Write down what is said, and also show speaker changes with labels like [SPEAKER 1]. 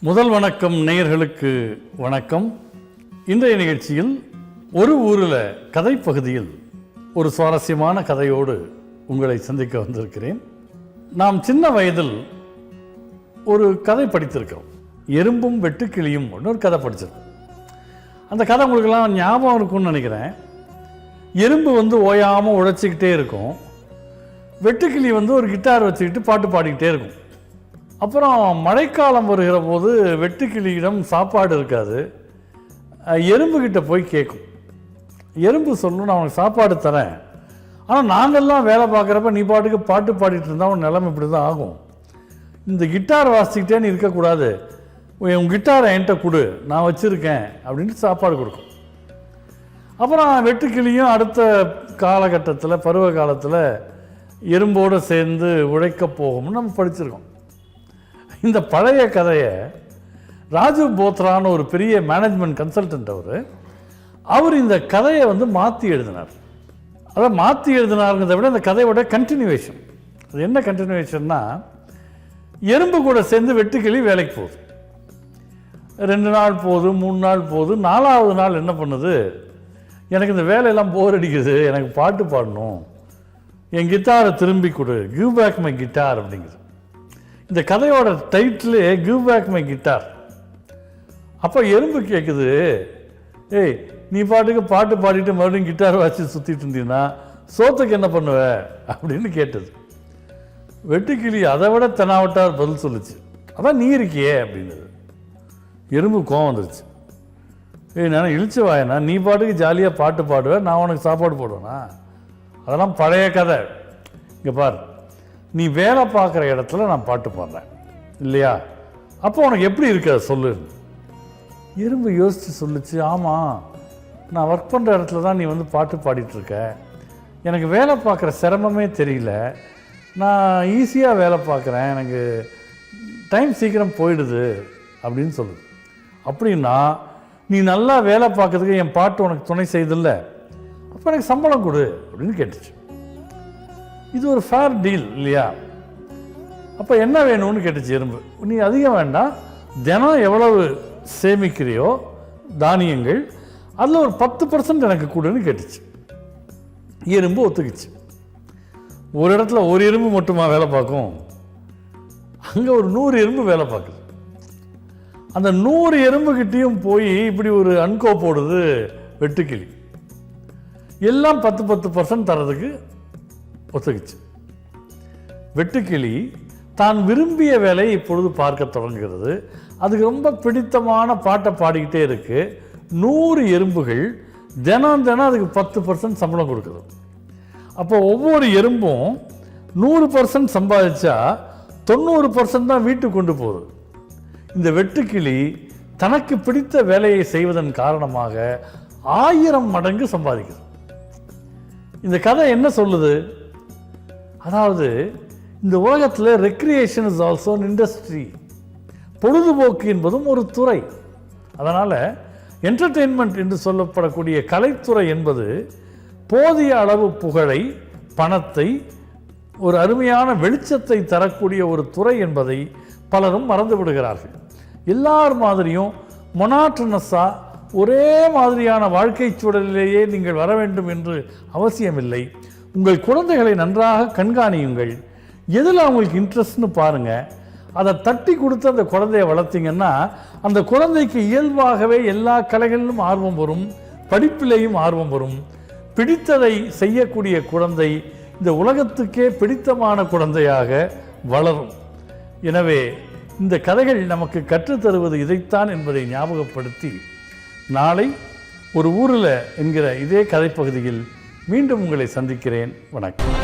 [SPEAKER 1] முதல் வணக்கம் நேயர்களுக்கு வணக்கம். இன்றைய நிகழ்ச்சியில் ஒரு ஊரில் கதை பகுதியில் ஒரு சுவாரஸ்யமான கதையோடு உங்களை சந்திக்க வந்திருக்கிறேன். நாம் சின்ன வயதில் ஒரு கதை படித்திருக்கிறோம். எறும்பும் வெட்டுக்கிளியும் ஒரு கதை படிச்சிருக்கோம். அந்த கதை உங்களுக்கெல்லாம் ஞாபகம் இருக்கும்னு நினைக்கிறேன். எறும்பு வந்து ஓயாமல் உழைச்சிக்கிட்டே இருக்கும். வெட்டுக்கிளி வந்து ஒரு கிட்டார் வச்சுக்கிட்டு பாட்டு பாடிக்கிட்டே இருக்கும். அப்புறம் மழைக்காலம் வருகிற போது வெட்டுக்கிளியிடம் சாப்பாடு இருக்காது. எறும்புக்கிட்ட போய் கேட்கும் எறும்பு சொல்லும் நான் உனக்கு சாப்பாடு தரேன். ஆனால் நாங்கள்லாம் வேலை பார்க்குறப்ப நீ பாட்டுக்கு பாட்டு பாடிட்டு இருந்தால் உன் நிலைமை இப்படி தான் ஆகும். இந்த கிட்டார் வாசிக்கிட்டே நீ இருக்கக்கூடாது. உன் கிட்டாரை என்கிட்ட கொடு. நான் வச்சுருக்கேன். அப்படின்ட்டு சாப்பாடு கொடுக்கும். அப்புறம் வெட்டுக்கிளியும் அடுத்த காலகட்டத்தில் பருவ காலத்தில் எறும்போடு சேர்ந்து உழைக்க போகும்னு நம்ம படிச்சிருக்கோம். இந்த பழைய கதையை ராஜீவ் போத்ரான்னு ஒரு பெரிய மேனேஜ்மெண்ட் கன்சல்டன்ட் அவர் அவர் இந்த கதையை வந்து மாற்றி எழுதினார். அதை மாற்றி எழுதினாருங்கிறத விட இந்த கதையோட கண்டினியூவேஷன் அது என்ன கண்டினியூவேஷன்னா எறும்பு கூட சேர்ந்து வெட்டுக்கிளி வேலைக்கு போகுது. ரெண்டு நாள் போகுது மூணு நாள் போகுது நாலாவது நாள் என்ன பண்ணுது? எனக்கு இந்த வேலையெல்லாம் போர் அடிக்குது எனக்கு பாட்டு பாடணும். என் கிட்டாரை திரும்பி கொடு. கிவ் பேக் மை கிட்டார் அப்படிங்குது. இந்த கதையோட டைட்டிலே கிவ் பேக் மை கிட்டார் அப்போ எறும்பு கேட்குது ஏய் நீ பாட்டுக்கு பாட்டு பாடிட்டு மறுபடியும் கிட்டார் வாசி சுற்றிட்டு இருந்தீங்கன்னா சோத்துக்கு என்ன பண்ணுவ? அப்படின்னு கேட்டது. வெட்டுக்கிளி அதை விட தெனாவட்டார் பதில் சொல்லுச்சு. அதான் நீ இருக்கியே அப்படின்னது. எறும்பு கோவம் வந்துருச்சு. ஏய் நான் இழிச்சு வாயனா? நீ பாட்டுக்கு ஜாலியாக பாட்டு பாடுவேன் நான் உனக்கு சாப்பாடு போடுவேனா? அதெல்லாம் பழைய கதை. இங்கே பார். நீ வேலை பார்க்குற இடத்துல நான் பாட்டு பாடுறேன். இல்லையா? அப்போ உனக்கு எப்படி இருக்கு? அதை சொல்லு. எறும்பு யோசித்து சொல்லுச்சு ஆமாம் நான் ஒர்க் பண்ணுற இடத்துல தான் நீ வந்து பாட்டு பாடிட்டுருக்க எனக்கு வேலை பார்க்குற சிரமமே தெரியல. நான் ஈஸியாக வேலை பார்க்குறேன். எனக்கு டைம் சீக்கிரம் போயிடுது அப்படின்னு சொல்லுது அப்படின்னா நீ நல்லா வேலை பார்க்கறதுக்கு என் பாட்டு உனக்கு துணை செய்தில்ல. அப்போ எனக்கு சம்பளம் கொடு அப்படின்னு கேட்டுச்சு. இது ஒரு ஃபேர் டீல் இல்லையா? அப்போ என்ன வேணும்னு கேட்டுச்சு எறும்பு நீ அதிகம் வேண்டாம். தினம் எவ்வளவு சேமிக்கிறியோ தானியங்கள் அதில் ஒரு பத்து பர்சன்ட் எனக்கு கூடுன்னு கேட்டுச்சு. எறும்பு ஒத்துக்குச்சு. ஒரு இடத்துல ஒரு எறும்பு மட்டுமா வேலை பார்க்கும்? அங்கே ஒரு நூறு எறும்பு வேலை பார்க்குது. அந்த நூறு எறும்புக்கிட்டேயும் போய் இப்படி ஒரு அன்கோ போடுது வெட்டுக்கிளி. எல்லாம் பத்து பத்து பர்சன்ட் தரதுக்கு ஒத்துக்குச்சு. வெட்டுக்கிளி தான் விரும்பிய வேலையை இப்பொழுது பார்க்க தொடங்குகிறது. அதுக்கு ரொம்ப பிடித்தமான பாட்டை பாடிக்கிட்டே இருக்குது நூறு எறும்புகள் தினம் தினம் அதுக்கு பத்து பர்சன்ட் சம்பளம் கொடுக்குது. அப்போ ஒவ்வொரு எறும்பும் நூறு பர்சன்ட் சம்பாதிச்சா தொண்ணூறு பர்சன்ட் தான் வீட்டுக்கு கொண்டு போகுது. இந்த வெட்டுக்கிளி தனக்கு பிடித்த வேலையை செய்வதன் காரணமாக ஆயிரம் மடங்கு சம்பாதிக்குது. இந்த கதை என்ன சொல்லுது? அதாவது இந்த உலகத்தில் ரெக்ரியேஷன் இஸ் ஆல்சோ இண்டஸ்ட்ரி பொழுதுபோக்கு என்பதும் ஒரு துறை. அதனால் என்டர்டெயின்மெண்ட் என்று சொல்லப்படக்கூடிய கலைத்துறை என்பது போதிய அளவு புகழை பணத்தை ஒரு அருமையான வெளிச்சத்தை தரக்கூடிய ஒரு துறை என்பதை பலரும் மறந்து விடுகிறார்கள். எல்லார் மாதிரியும் மொனாட்ரனஸாக ஒரே மாதிரியான வாழ்க்கை சூழலிலேயே நீங்கள் வர வேண்டும் என்று அவசியமில்லை. உங்கள் குழந்தைகளை நன்றாக கண்காணியுங்கள். எதில் அவங்களுக்கு இன்ட்ரெஸ்ட்னு பாருங்கள் அதை தட்டி கொடுத்து அந்த குழந்தைய வளர்த்தீங்கன்னா அந்த குழந்தைக்கு இயல்பாகவே எல்லா கலைகளிலும் ஆர்வம் வரும் படிப்பிலேயும் ஆர்வம் வரும். பிடித்ததை செய்யக்கூடிய குழந்தை இந்த உலகத்துக்கே பிடித்தமான குழந்தையாக வளரும். எனவே இந்த கதைகள் நமக்கு கற்றுத்தருவது இதைத்தான் என்பதை ஞாபகப்படுத்தி நாளை ஒரு ஊரில் என்கிற இதே கதைப்பகுதியில் மீண்டும் உங்களை சந்திக்கிறேன். வணக்கம்.